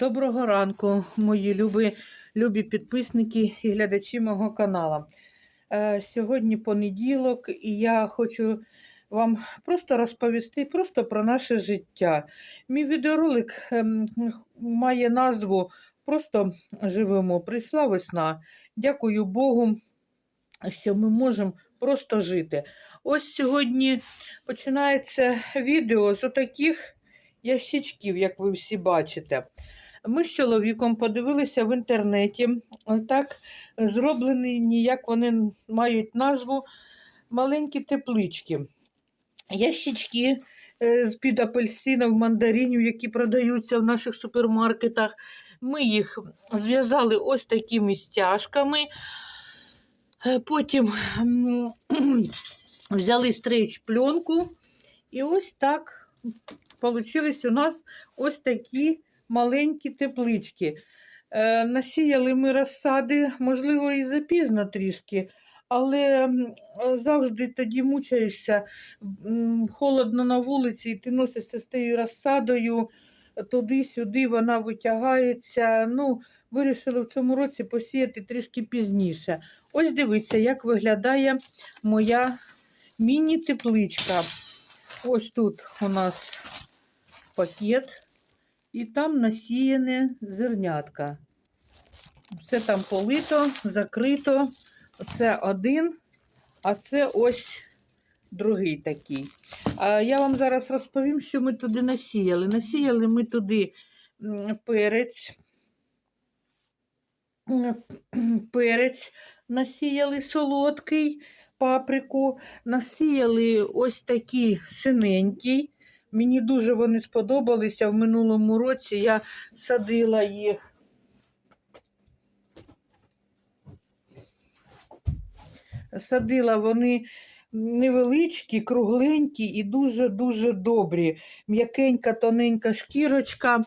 Доброго ранку, мої любі, любі підписники і глядачі мого каналу. Е, Сьогодні понеділок, і я хочу вам просто розповісти просто про наше життя. Мій відеоролик ем, має назву Просто живемо. Прийшла весна. Дякую Богу, що ми можемо просто жити. Ось сьогодні починається відео з отаких ящичків, як ви всі бачите. Ми з чоловіком подивилися в інтернеті. Так зроблені, як вони мають назву маленькі теплички. Ящички е, з-під апельсинів, мандаринів, які продаються в наших супермаркетах. Ми їх зв'язали ось такими стяжками. Е, Потім взяли стрейч пленку. І ось так получились у нас ось такі маленькі теплички. Е, насіяли ми розсади, можливо, і запізно трішки, але завжди тоді мучаєшся, холодно на вулиці, і ти носишся з тією розсадою туди-сюди, вона витягається. Ну, Вирішили в цьому році посіяти трішки пізніше. Ось дивіться, як виглядає моя міні-тепличка. Ось тут у нас пакет, і там насіяне зернятка. Все там полито, закрито. Це один, а це ось другий такий. А я вам зараз розповім, що ми туди насіяли. Насіяли ми туди перець, перець насіяли солодкий, паприку, насіяли ось такі синенькі. Мені дуже вони сподобалися. В минулому році я садила їх. Садила вони невеличкі, кругленькі і дуже-дуже добрі. М'якенька, тоненька шкірочка,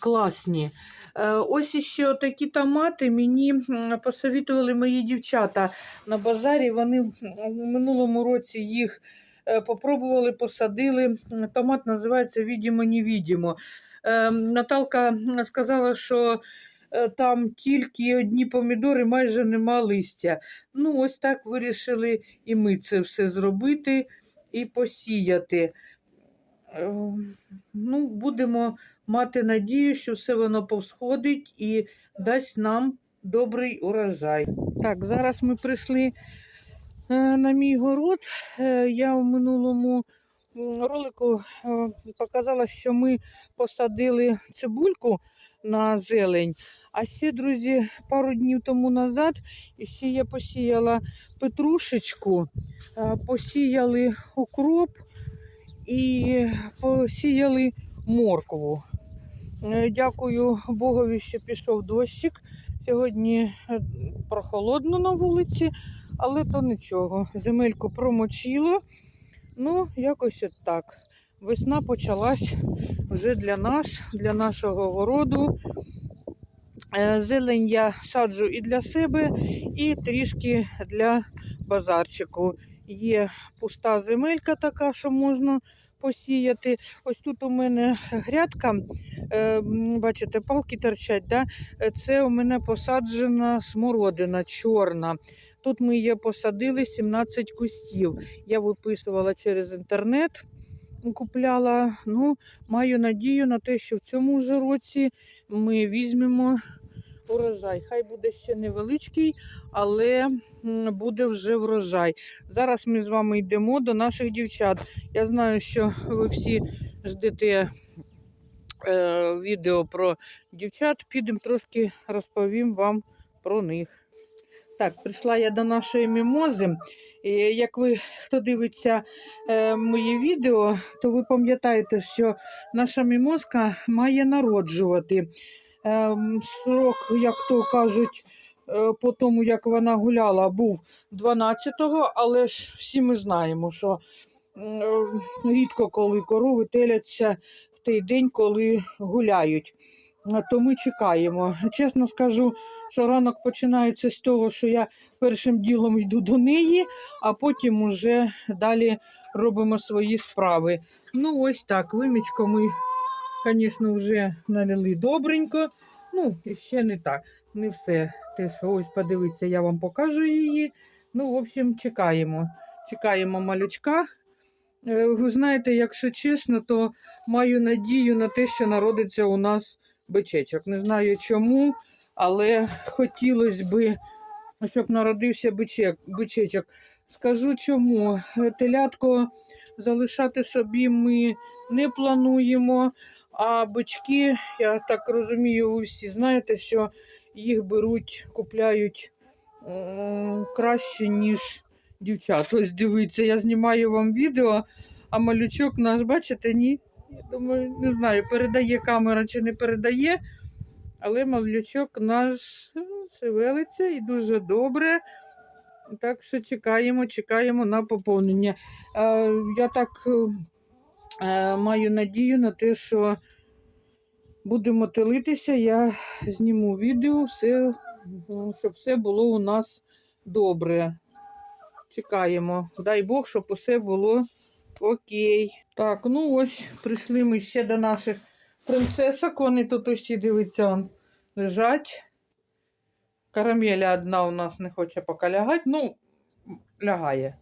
класні. Е, Ось іще такі томати мені посовітували мої дівчата на базарі. Вони у минулому році їх попробували, посадили. Томат називається «Відімо-невідімо». Е, Наталка сказала, що е, там тільки одні помідори, майже нема листя. Ну, ось так вирішили і ми це все зробити і посіяти. Е, Ну, будемо мати надію, що все воно повсходить і дасть нам добрий урожай. Так, зараз ми прийшли е, на мій город. Е, Я в минулому ролику е, показала, що ми посадили цибульку на зелень. А ще, друзі, пару днів тому назад ще я посіяла петрушечку, е, посіяли укроп і посіяли моркву. Е, Дякую Богові, що пішов дощик. Сьогодні е, прохолодно на вулиці, але то нічого. Земельку промочило. Ну, якось от так. Весна почалась вже для нас, для нашого городу. Е, Зелень я саджу і для себе, і трішки для базарчику. Є пуста земелька така, що можна посіяти. Ось тут у мене грядка, е, бачите, палки торчать. Да? Е, Це у мене посаджена смородина чорна. Тут ми її посадили 17 кустів. Я виписувала через інтернет, купляла. Ну, маю надію на те, що в цьому ж році ми візьмемо урожай. Хай буде ще невеличкий, але буде вже врожай. Зараз ми з вами йдемо до наших дівчат. Я знаю, що ви всі ждете е, відео про дівчат. Підемо трошки розповім вам про них. Так, прийшла я до нашої мімози. І Як ви хто дивиться е, мої відео, то ви пам'ятаєте, що наша мімозка має народжувати. Ем, Срок, як то кажуть, е, по тому, як вона гуляла, був 12-го, але ж всі ми знаємо, що е, рідко коли корови теляться в той день, коли гуляють. Е, То ми чекаємо. Чесно скажу, що ранок починається з того, що я першим ділом йду до неї, а потім уже далі робимо свої справи. Ну, ось так, вимічко ми звісно, вже налили добренько. Ну, і ще не так. Не все. Те, що ось подивіться, я вам покажу її. Ну, в общем, чекаємо. Чекаємо малючка. Е, Ви знаєте, якщо чесно, то маю надію на те, що народиться у нас бичечок. Не знаю чому, але хотілося б, щоб народився бичек, бичечок. Скажу чому. Телятко залишати собі ми не плануємо. А бички, я так розумію, ви всі знаєте, що їх беруть, купляють краще, ніж дівчат. Ось дивіться, я знімаю вам відео, а малючок наш, бачите, ні? Я думаю, не знаю, передає камера чи не передає, але малючок наш шевелиться і дуже добре. Так що чекаємо, чекаємо на поповнення. Е, я так маю надію на те, що будемо телитися. Я зніму відео, все, щоб все було у нас добре. Чекаємо. Дай Бог, щоб усе було окей. Так, ну ось прийшли ми ще до наших принцесок. Вони тут усі дивиться, лежать. Карамеля одна у нас не хоче поки лягати. Ну, лягає.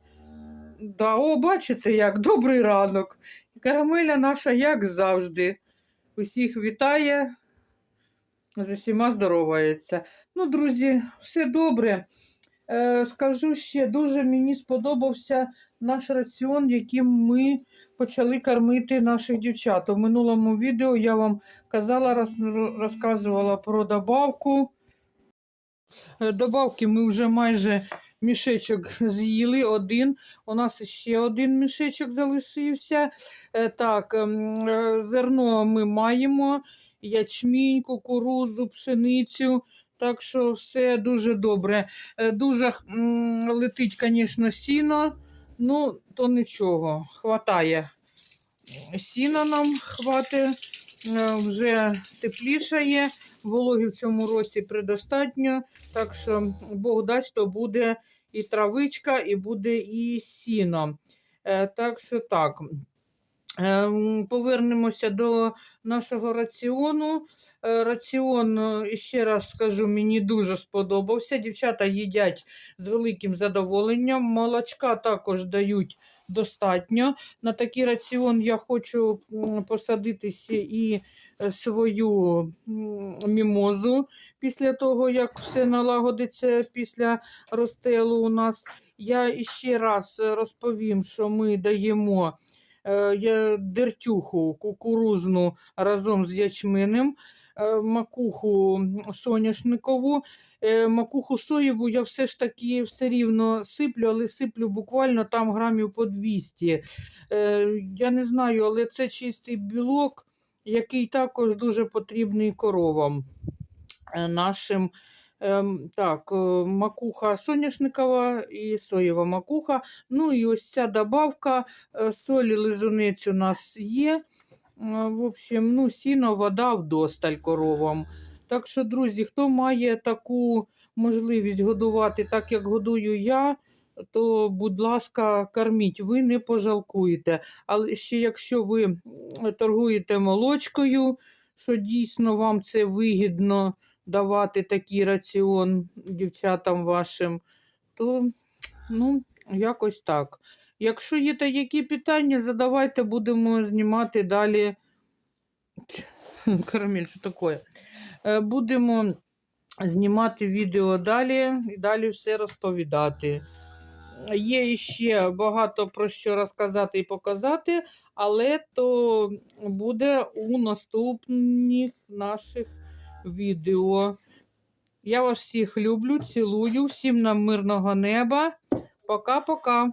Да, о, бачите, як добрий ранок. Карамеля наша, як завжди, усіх вітає, з усіма здоровається. Ну, друзі, все добре. Е, скажу ще, дуже мені сподобався наш раціон, яким ми почали кормити наших дівчат. У минулому відео я вам казала, роз- розказувала про добавку. Е, Добавки ми вже майже мішечок з'їли один. У нас ще один мішечок залишився. Е, Так, ем, е, зерно ми маємо, ячмінь, кукурудзу, пшеницю. Так що все дуже добре. Е, Дуже летить, звісно, сіно, ну то нічого, хватає. Сіна нам хватить, вже теплішає, вологи в цьому році предостатньо. Так що Бог дасть, то буде і травичка, і буде і сіно. Е, Так що так. Ем, Повернемося до нашого раціону. Е, Раціон, е, ще раз скажу, мені дуже сподобався. Дівчата їдять з великим задоволенням. Молочка також дають достатньо. На такий раціон я хочу м, посадити ще і е, свою мімозу після того, як все налагодиться після розстелу у нас. Я ще раз розповім, що ми даємо е, дертюху кукурузну разом з ячменем, е, макуху соняшникову. Е, Макуху соєву я все ж таки все рівно сиплю, але сиплю буквально там грамів по 200. Е, Я не знаю, але це чистий білок, який також дуже потрібний коровам нашим. Ем, Так, е, макуха соняшникова і соєва макуха. Ну і ось ця добавка е, солі лизунець у нас є. Е, В общем, ну, сіно, вода вдосталь коровам. Так що, друзі, хто має таку можливість годувати так, як годую я, то, будь ласка, корміть, ви не пожалкуєте. Але ще якщо ви торгуєте молочкою, що дійсно вам це вигідно давати такий раціон дівчатам вашим, то ну, якось так. Якщо є та які питання, задавайте, будемо знімати далі. Карамель, що таке? Е, Будемо знімати відео далі і далі все розповідати. Є ще багато про що розказати і показати, але то буде у наступних наших відео. Я вас всіх люблю, цілую, всім нам мирного неба. Пока-пока.